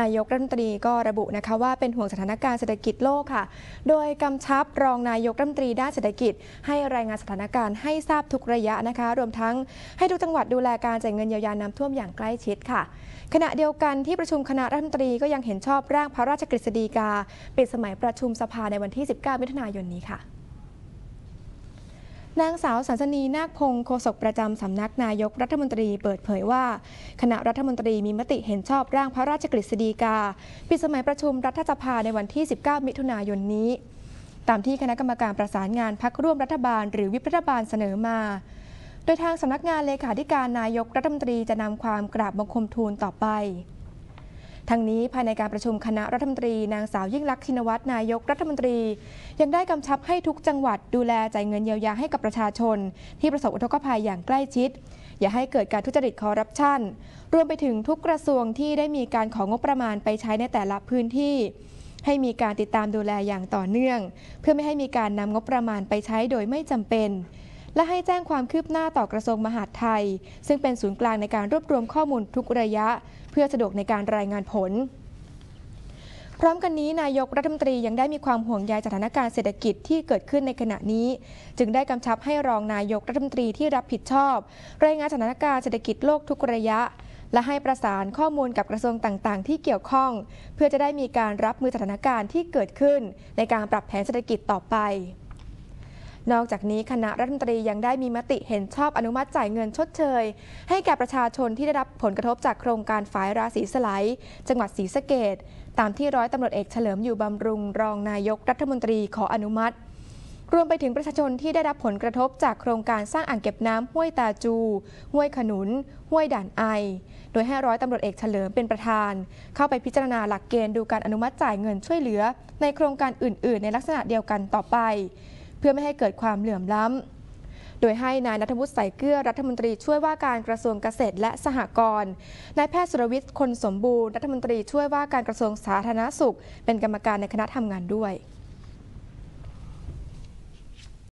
นายกรัฐมนตรีก็ระบุนะคะว่าเป็นห่วงสถานการณ์เศรษฐกิจโลกค่ะ โดยกำชับรองนายกรัฐมนตรีด้านเศรษฐกิจ ให้รายงานสถานการณ์ให้ทราบทุกระยะนะคะ รวมทั้งให้ทุกจังหวัดดูแลการจ่ายเงินเยียวยาน้ำท่วมอย่างใกล้ชิดค่ะ ขณะเดียวกันที่ประชุมคณะรัฐมนตรีก็ยังเห็นชอบร่างพระราชกฤษฎีกา ปิดสมัยประชุมสภาในวันที่ 19 มิถุนายนนี้ค่ะ นางสาวสันสนีนาคพงศ์โฆษกประจำสำนักนายกรัฐมนตรีเปิดเผยว่า คณะรัฐมนตรีมีมติเห็นชอบร่างพระราชกฤษฎีกา ปิดสมัยประชุมรัฐสภาในวันที่ 19 มิถุนายนนี้ ตามที่คณะกรรมการประสานงานพักร่วมรัฐบาล หรือวิปรัฐบาลเสนอมา โดยทางสำนักงานเลขาธิการนายกรัฐมนตรีจะนำความกราบบังคมทูลต่อไป ทั้งนี้ภายในการประชุมคณะรัฐมนตรีนางสาวยิ่งลักษณ์ชินวัตรนายกรัฐมนตรี ยังได้กำชับให้ทุกจังหวัดดูแลจ่ายเงินเยียวยาให้กับประชาชน ที่ประสบอุทกภัยอย่างใกล้ชิด อย่าให้เกิดการทุจริตคอร์รัปชันรวมไปถึงทุกกระทรวงที่ได้มีการของงบประมาณไปใช้ในแต่ละพื้นที่ให้มีการติดตามดูแลอย่างต่อเนื่อง เพื่อไม่ให้มีการนำงบประมาณไปใช้โดยไม่จำเป็น และให้แจ้งความคืบหน้าต่อกระทรวงมหาดไทย ซึ่งเป็นศูนย์กลางในการรวบรวมข้อมูลทุกระยะ เพื่อสะดวกในการรายงานผลพร้อมกันนี้นายกรัฐมนตรียังได้มีความห่วงใยสถานการณ์เศรษฐกิจที่เกิดขึ้นในขณะนี้ จึงได้กำชับให้รองนายกรัฐมนตรีที่รับผิดชอบ รายงานสถานการณ์เศรษฐกิจโลกทุกระยะ และให้ประสานข้อมูลกับกระทรวงต่างๆ ที่เกี่ยวข้อง เพื่อจะได้มีการรับมือสถานการณ์ที่เกิดขึ้น ในการปรับแผนเศรษฐกิจต่อไป นอกจากนี้คณะรัฐมนตรียังได้มีมติเห็นชอบอนุมัติจ่ายเงินชดเชย ให้แก่ประชาชนที่ได้รับผลกระทบจากโครงการฝายราศีสไลด์จังหวัดศรีสะเกดตามที่ร้อยตำรวจเอกเฉลิมอยู่บำรุงรองนายกรัฐมนตรีขออนุมัติ รวมไปถึงประชาชนที่ได้รับผลกระทบจากโครงการสร้างอ่างเก็บน้ำห้วยตาจู ห้วยขนุน ห้วยด่านไอ โดยให้ร้อยตำรวจเอกเฉลิมเป็นประธาน เข้าไปพิจารณาหลักเกณฑ์ดูการอนุมัติจ่ายเงินช่วยเหลือ ในโครงการอื่น ๆ ในลักษณะเดียวกันต่อไป พื่อไม่ให้เกิดความเหลื่อมล้ำ โดยให้นายนัทวุฒิใส่เกลือรัฐมนตรีช่วยว่าการกระทรวงเกษตรและสหกรณ์นายแพทย์สุรวิทย์คนสมบูรณ์รัฐมนตรีช่วยว่าการกระทรวงสาธารณสุข เป็นกรรมการในคณะทำงานด้วย